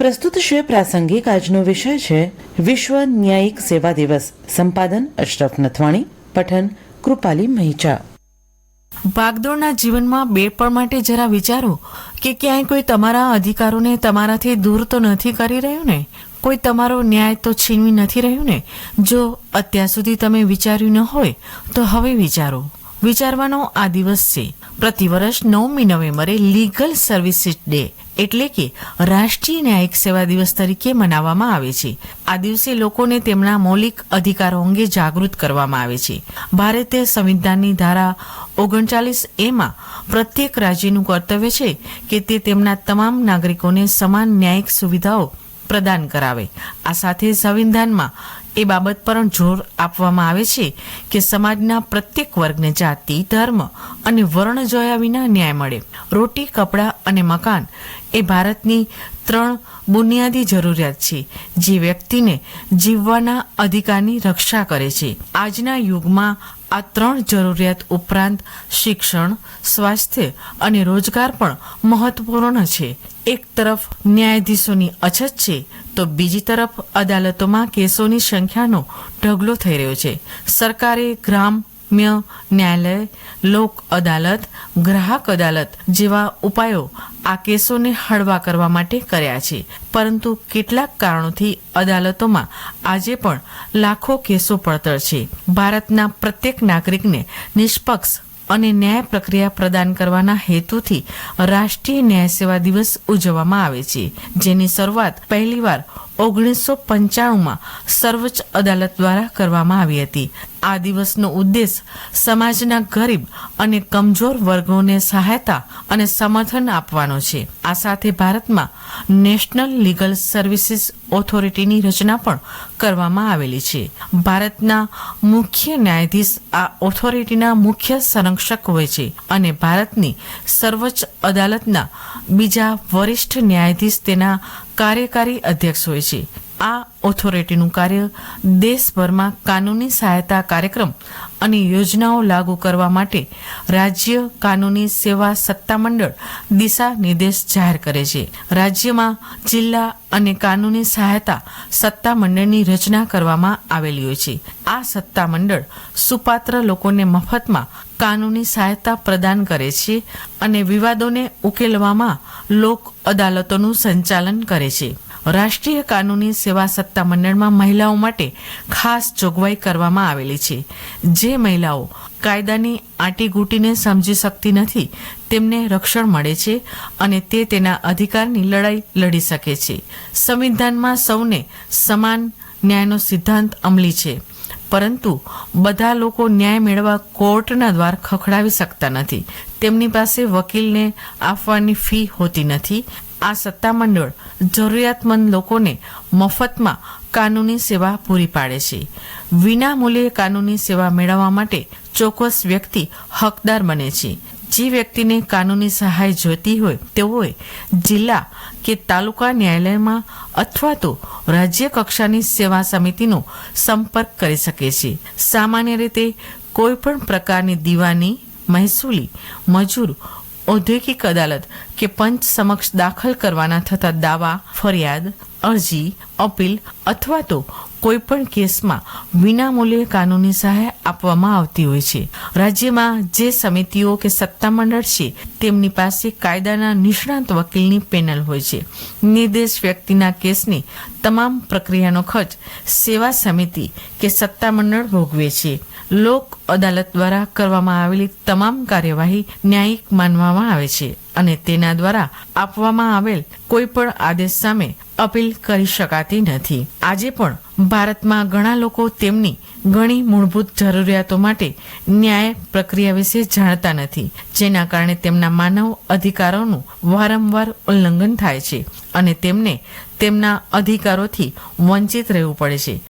પ્રસ્તુત છે પ્રાસંગિક આજનો વિષય છે વિશ્વ ન્યાયિક સેવા દિવસ. સંપાદન અશરફ નથવાણી, પઠન કૃપાલી મહિચા ભાગદોડના જીવનમાં બેડપણ માટે જરા વિચારો કે ક્યાંય કોઈ તમારા અધિકારોને તમારાથી દૂર તો નથી કરી રહ્યું ને? કોઈ તમારો ન્યાય તો છીનવી નથી રહ્યું ને? જો અત્યાર સુધી તમે વિચાર્યું ન હોય, તો હવે વિચારો. વિચારવાનો આ દિવસ છે. પ્રતિવર્ષ નવમી નવેમ્બરે લીગલ સર્વિસીસ ડે એટલે કે રાષ્ટ્રીય ન્યાયિક સેવા દિવસ તરીકે મનાવવામાં આવે છે. આ દિવસે લોકોને તેમના મૌલિક અધિકારો અંગે જાગૃત કરવામાં આવે છે. ભારતીય સંવિધાનની ધારા ઓગણચાલીસ એમાં પ્રત્યેક રાજ્યનું કર્તવ્ય છે કે તે તેમના તમામ નાગરિકોને સમાન ન્યાયિક સુવિધાઓ પ્રદાન કરાવે. આ સાથે સંવિધાનમાં એ બાબત પર જોર આપવામાં આવે છે કે સમાજના પ્રત્યેક વર્ગને જાતિ, ધર્મ અને વર્ણ જોયા વિના ન્યાય મળે. રોટી, કપડાં અને મકાન એ ભારતની ત્રણ બુનિયાદી જરૂરિયાત છે, જે વ્યક્તિને જીવવાના અધિકારની રક્ષા કરે છે. આજના યુગમાં આ ત્રણ જરૂરિયાત ઉપરાંત શિક્ષણ, સ્વાસ્થ્ય અને રોજગાર પણ મહત્વપૂર્ણ છે. એક તરફ ન્યાયાધીશોની અછત છે, તો બીજી તરફ અદાલતોમાં કેસોની સંખ્યાનો ઢગલો થઈ રહ્યો છે. સરકારે ગ્રામ્ય ન્યાયાલય, લોક અદાલત, ગ્રાહક અદાલત જેવા ઉપાયો આ કેસોને હળવા કરવા માટે કર્યા છે. પરંતુ કેટલાક કારણોથી અદાલતોમાં આજે પણ લાખો કેસો પડતર છે. ભારતના પ્રત્યેક નાગરિકને નિષ્પક્ષ અને ન્યાય પ્રક્રિયા પ્રદાન કરવાના હેતુથી રાષ્ટ્રીય ન્યાય સેવા દિવસ ઉજવવામાં આવે છે, જેની શરૂઆત પહેલીવાર ઓગણીસો પંચાણુંમાં સર્વોચ્ચ અદાલત દ્વારા કરવામાં આવી હતી. આ દિવસનો ઉદ્દેશ સમાજના ગરીબ અને કમજોર વર્ગોને સહાયતા અને સમર્થન આપવાનો છે. આ સાથે ભારતમાં નેશનલ લીગલ સર્વિસીસ ઓથોરિટીની રચના પણ કરવામાં આવેલી છે. ભારતના મુખ્ય ન્યાયાધીશ આ ઓથોરિટીના મુખ્ય સંરક્ષક હોય છે અને ભારતની સર્વોચ્ચ અદાલતના બીજા વરિષ્ઠ ન્યાયાધીશ તેના કાર્યકારી અધ્યક્ષ હોય છે. આ ઓથોરિટીનું કાર્ય દેશભરમાં કાનૂની સહાયતા કાર્યક્રમ અને યોજનાઓ લાગુ કરવા માટે રાજ્ય કાનૂની સેવા સત્તામંડળ દિશા નિર્દેશ જાહેર કરે છે. રાજ્યમાં જિલ્લા અને કાનૂની સહાયતા સત્તામંડળની રચના કરવામાં આવેલી હોય છે. આ સત્તામંડળ સુપાત્ર લોકોને મફતમાં કાનૂની સહાયતા પ્રદાન કરે છે અને વિવાદોને ઉકેલવામાં લોક અદાલતોનું સંચાલન કરે છે. રાષ્ટ્રીય કાનૂની સેવા સત્તા મંડળમાં મહિલાઓ માટે ખાસ જોગવાઈ કરવામાં આવેલી છે. જે મહિલાઓ કાયદાની આંટીઘૂંટીને સમજી શકતી નથી, તેમને રક્ષણ મળે છે અને તે તેના અધિકારની લડાઈ લડી શકે છે. સંવિધાનમાં સૌને સમાન ન્યાયનો સિદ્ધાંત અમલી છે. પરંતુ બધા લોકો ન્યાય મેળવવા કોર્ટના દ્વાર ખખડાવી શકતા નથી. તેમની પાસે વકીલને આપવાની ફી હોતી નથી. આ સત્તામંડળ જરૂરિયાતમંદ લોકોને મફતમાં કાનૂની સેવા પૂરી પાડે છે. વિના મૂલ્યે કાનૂની સેવા મેળવવા માટે ચોક્કસ વ્યક્તિ હકદાર બને છે. જે વ્યક્તિને કાનૂની સહાય જોઈતી હોય, તેઓએ જિલ્લા કે તાલુકા ન્યાયાલયમાં અથવા તો રાજ્ય કક્ષાની સેવા સમિતિનો સંપર્ક કરી શકે છે. સામાન્ય રીતે કોઈપણ પ્રકારની દીવાની, મહેસૂલી, મજૂર ઔદ્યોગિક અદાલત કે પંચ સમક્ષ દાખલ કરવાના થતા દાવા, ફરિયાદ, અરજી, અપીલ અથવા તો કોઈ પણ કેસમાં વિનામૂલ્યે કાનૂની સહાય આપવામાં આવતી હોય છે. રાજ્યમાં જે સમિતિઓ કે સત્તામંડળ છે, તેમની પાસે કાયદાના નિષ્ણાંત વકીલની પેનલ હોય છે. નિર્દેશ વ્યક્તિના કેસની તમામ પ્રક્રિયાનો ખર્ચ સેવા સમિતિ કે સત્તામંડળ ભોગવે છે. લોક અદાલત દ્વારા કરવામાં આવેલી તમામ કાર્યવાહી ન્યાયિક માનવામાં આવે છે અને તેના દ્વારા આપવામાં આવેલ કોઈ પણ આદેશ સામે અપીલ કરી શકાતી નથી. આજે પણ ભારતમાં ઘણા લોકો તેમની ઘણી મૂળભૂત જરૂરિયાતો માટે ન્યાય પ્રક્રિયા વિશે જાણતા નથી, જેના કારણે તેમના માનવ અધિકારોનું વારંવાર ઉલ્લંઘન થાય છે અને તેમને તેમના અધિકારોથી વંચિત રહેવું પડે છે.